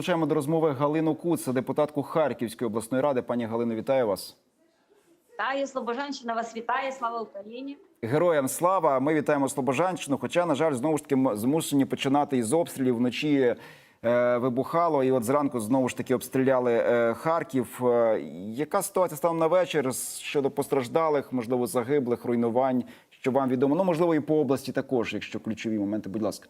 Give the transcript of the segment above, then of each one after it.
Залучаємо до розмови Галину Куц, депутатку Харківської обласної ради. Пані Галино, вітаю вас. Вітаю, Слобожанщина вас вітає. Слава Україні! Героям слава! Ми вітаємо Слобожанщину. Хоча, на жаль, знову ж таки змушені починати із обстрілів вночі. е, Вибухало, і от зранку знову ж таки обстріляли е, Харків. Е, Яка ситуація станом на вечір щодо постраждалих, можливо, загиблих, руйнувань? Що вам відомо? Ну можливо, і по області також, якщо ключові моменти. Будь ласка.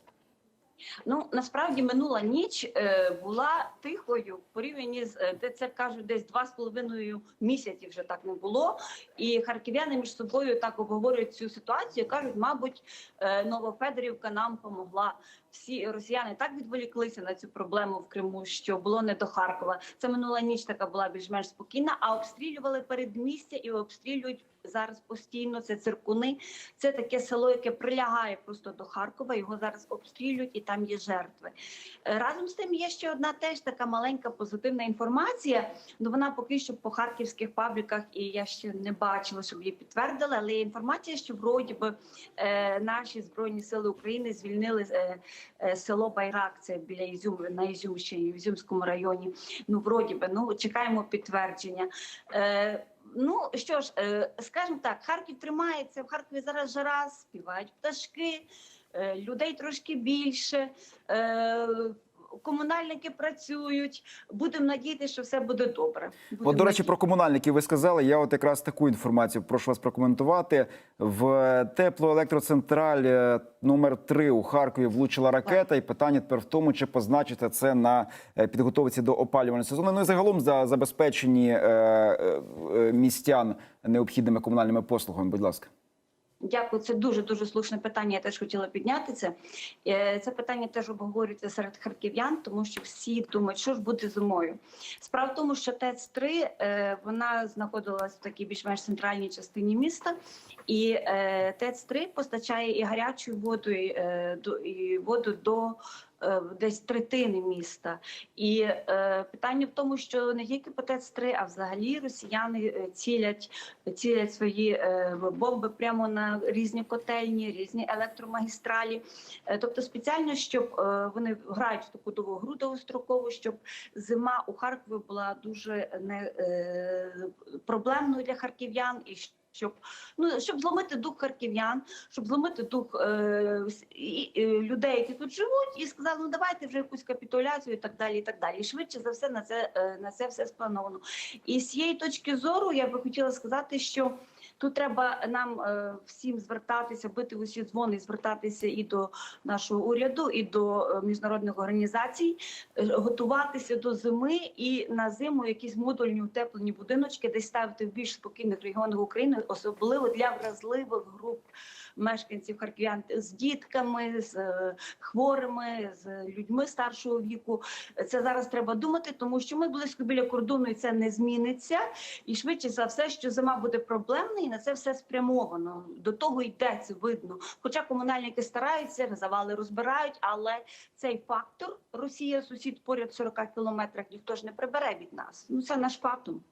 Ну насправді минула ніч е, була тихою порівняно з е, де це кажуть, десь два з половиною місяці вже так не було. І харків'яни між собою так обговорюють цю ситуацію. кажуть, мабуть, е, Новофедорівка нам помогла. Всі росіяни так відволіклися на цю проблему в Криму, що було не до Харкова. Це минула ніч така була більш-менш спокійна. А обстрілювали передмістя і обстрілюють зараз постійно. Це циркуни. Це таке село, яке прилягає просто до Харкова. Його зараз обстрілюють, і там є жертви. Е, Разом з тим є ще одна теж така маленька позитивна інформація. Ну вона поки що по харківських пабліках, і я ще не бачила, щоб її підтвердили. Але є інформація, що вроді би е, наші збройні сили України звільнили е, село Байрак. Це біля Ізюм на Ізюмщині, в Ізюмському районі. Ну вроді би, ну чекаємо підтвердження. Е, Ну що ж, е, скажімо так, Харків тримається. В Харкові зараз жара, співають пташки, е, людей трошки більше. е, Комунальники працюють. Будемо надіятися, що все буде добре. От, Будемо до речі, про комунальників ви сказали. Я от якраз таку інформацію прошу вас прокоментувати. В теплоелектроцентраль е, номер 3 у Харкові влучила ракета, і питання тепер в тому, чи позначити це на е, підготовці до опалювального сезону. Ну і загалом за забезпечені е, містян необхідними комунальними послугами. Будь ласка. Дякую, це дуже дуже слушне питання. Я теж хотіла підняти це. Е, Це питання теж обговорюється серед харків'ян, тому що всі думають, що ж буде зимою. Справа в тому, що ТЕЦ 3 вона знаходилась в такій більш-менш центральній частині міста, і е, ТЕЦ 3 постачає і гарячу воду, е, і воду до. Е, Десь третини міста, і е, питання в тому, що не тільки по ТЕЦ-3, а взагалі росіяни е, цілять цілять свої е, бомби прямо на різні котельні, різні електромагістралі. Е, Тобто спеціально, щоб е, вони грають в таку довгу гру довгострокову, щоб зима у Харкові була дуже не е, проблемною для харків'ян і щоб ну щоб зломити дух харків'ян, щоб зломити дух е, і, людей, які тут живуть, і сказали, ну давайте вже якусь капітуляцію, і так далі. І так далі. І швидше за все на це е, на це все сплановано. І з цієї точки зору я би хотіла сказати, що тут треба нам е, всім звертатися, бити усі дзвони, звертатися і до нашого уряду, і до е, міжнародних організацій, готуватися до зими і на зиму якісь модульні утеплені будиночки, десь ставити в більш спокійних регіонах України, особливо для вразливих груп мешканців харків'ян з дітками, з е, хворими, з людьми старшого віку. Це зараз треба думати, тому що ми близько біля кордону і це не зміниться. І швидше за все, що зима буде проблемна, і на це все спрямовано. До того йде це видно. Хоча комунальники стараються, завали розбирають, але цей фактор Росія, сусід поряд в 40 кілометрах, ніхто ж не прибере від нас. Ну це наш фактум.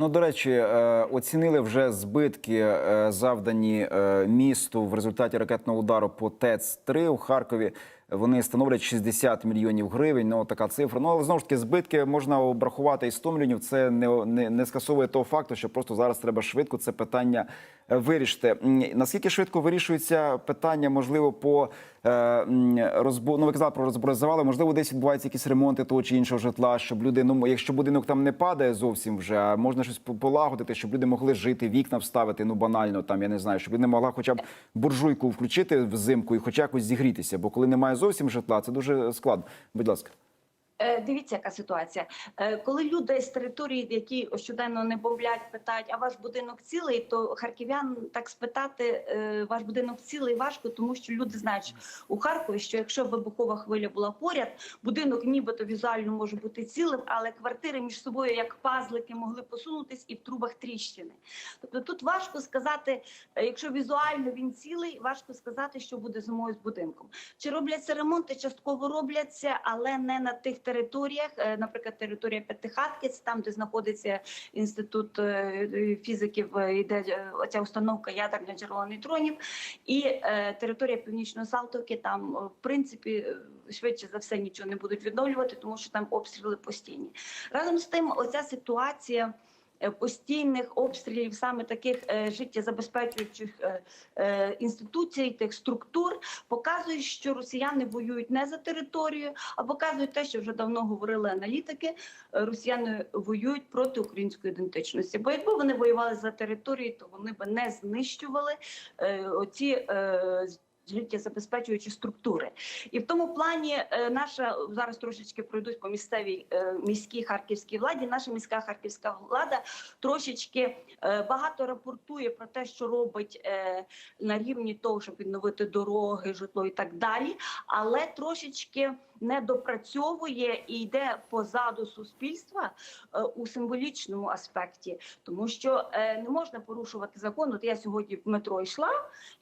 Ну, до речі, е, оцінили вже збитки, е, завдані е, місту в результаті ракетного удару по ТЕЦ-3 у Харкові. Вони становлять 60 мільйонів гривень. Ну, така цифра. Ну, але знову ж таки, збитки можна обрахувати і 100 мільйонів. Це не, не, не скасовує того факту, що просто зараз треба швидко це питання е, вирішити. Наскільки швидко вирішується питання, можливо, по е, розбу... ну, ви казали про розбор можливо, десь відбуваються якісь ремонти того чи іншого житла, щоб люди, ну якщо будинок там не падає зовсім вже, а можна щось по- полагодити, щоб люди могли жити, вікна вставити, ну банально там, я не знаю, щоб людина могла хоча б буржуйку включити взимку і хоч якось зігрітися. Бо коли немає зовсім житла, це дуже складно. Будь ласка. Е, Дивіться, яка ситуація. Е, Коли люди з території, які щоденно не бомблять, питають, а ваш будинок цілий, то харків'ян так спитати, е, ваш будинок цілий важко, тому що люди знають у Харкові, що якщо вибухова хвиля була поряд, будинок нібито візуально може бути цілим, але квартири між собою як пазлики могли посунутись і в трубах тріщини. Тобто тут важко сказати, якщо візуально він цілий, важко сказати, що буде зимою з будинком. Чи робляться ремонти? Частково робляться, але не на тих територіях, е, наприклад, територія П'ятихатки, це там, де знаходиться інститут е, фізиків, де е, оця установка ядерних джерела нейтронів, і територія Північної Салтовки, там, в принципі, швидше за все нічого не будуть відновлювати, тому що там обстріли постійні. Разом з тим, оця ситуація. Е, Постійних обстрілів саме таких е, життєзабезпечуючих е, інституцій, тих структур показує, що росіяни воюють не за територію, а показують те, що вже давно говорили аналітики. Росіяни воюють проти української ідентичності. Бо якби вони воювали за територію, то вони б не знищували оці. Життєзабезпечуючі структури, і в тому плані е, наша зараз трошечки пройдуть по місцевій е, міській харківській владі. Наша міська харківська влада трошечки е, багато рапортує про те, що робить на рівні того, щоб відновити дороги, житло і так далі, але трошечки не допрацьовує і йде позаду суспільства у символічному аспекті, тому що не можна порушувати закон. От я сьогодні в метро йшла,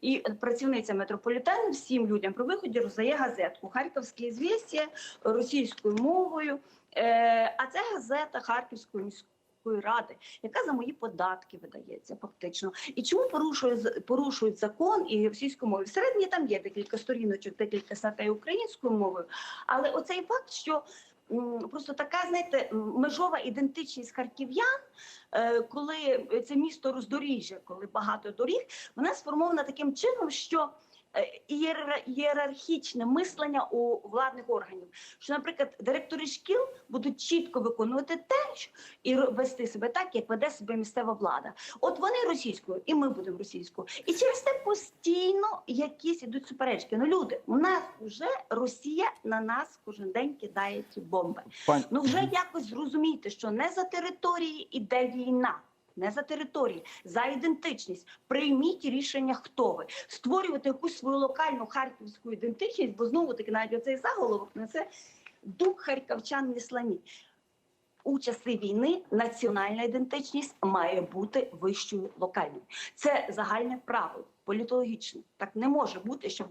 і працівниця метрополітену всім людям при виході роздає газетку Харківське звістя російською мовою. Е, а це газета Харківської міської. Ради, яка за мої податки видається фактично, і чому порушують порушують закон і російською мовою? Всередині там є декілька сторіночок, декілька статей українською мовою, але оцей факт, що просто така, знаєте, межова ідентичність харків'ян, е, коли це місто роздоріжжя, коли багато доріг, вона сформована таким чином, що ієрархічне мислення у владних органів, що, наприклад, директори шкіл будуть чітко виконувати те, що- і вести себе так, як веде себе місцева влада. От вони російською, і ми будемо російською. І через це постійно якісь ідуть суперечки. Ну, люди, у нас вже Росія на нас кожен день кидає ці бомби. Пан... Ну вже якось зрозумійте, що не за території іде війна. Не за території, за ідентичність. Прийміть рішення, хто ви. Створювати якусь свою локальну харківську ідентичність, бо знову таки навіть оцей заголовок несе дух харківчан не слані. У часи війни національна ідентичність має бути вищою локальною. Це загальне правило, політологічне. Так не може бути, щоб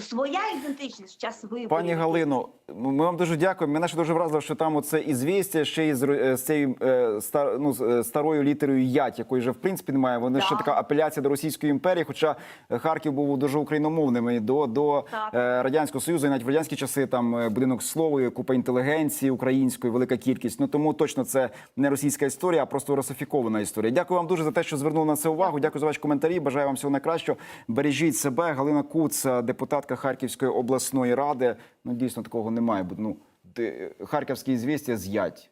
своя ідентичність в час виборів. Пані Галино, ми вам дуже дякуємо. Мене ще дуже вразило, що там оце ізвістя ще із з цією е, стар, ну, е, старою літерою ять, якої вже в принципі немає. Вони ще така апеляція до Російської імперії. Хоча Харків був дуже україномовним і до, до Так. е, радянського союзу, і навіть в радянські часи там е, будинок слова, купа інтелігенції української, велика кількість. Ну тому точно це не російська історія, а просто русифікована історія. Дякую вам дуже за те, що звернули на це увагу. Дякую за ваші коментарі. Бажаю вам всього найкращого. Бережіть себе. Галина Куц, депутатка Харківської обласної ради. Ну дійсно такого немає. Ну харківські звістя з'ять.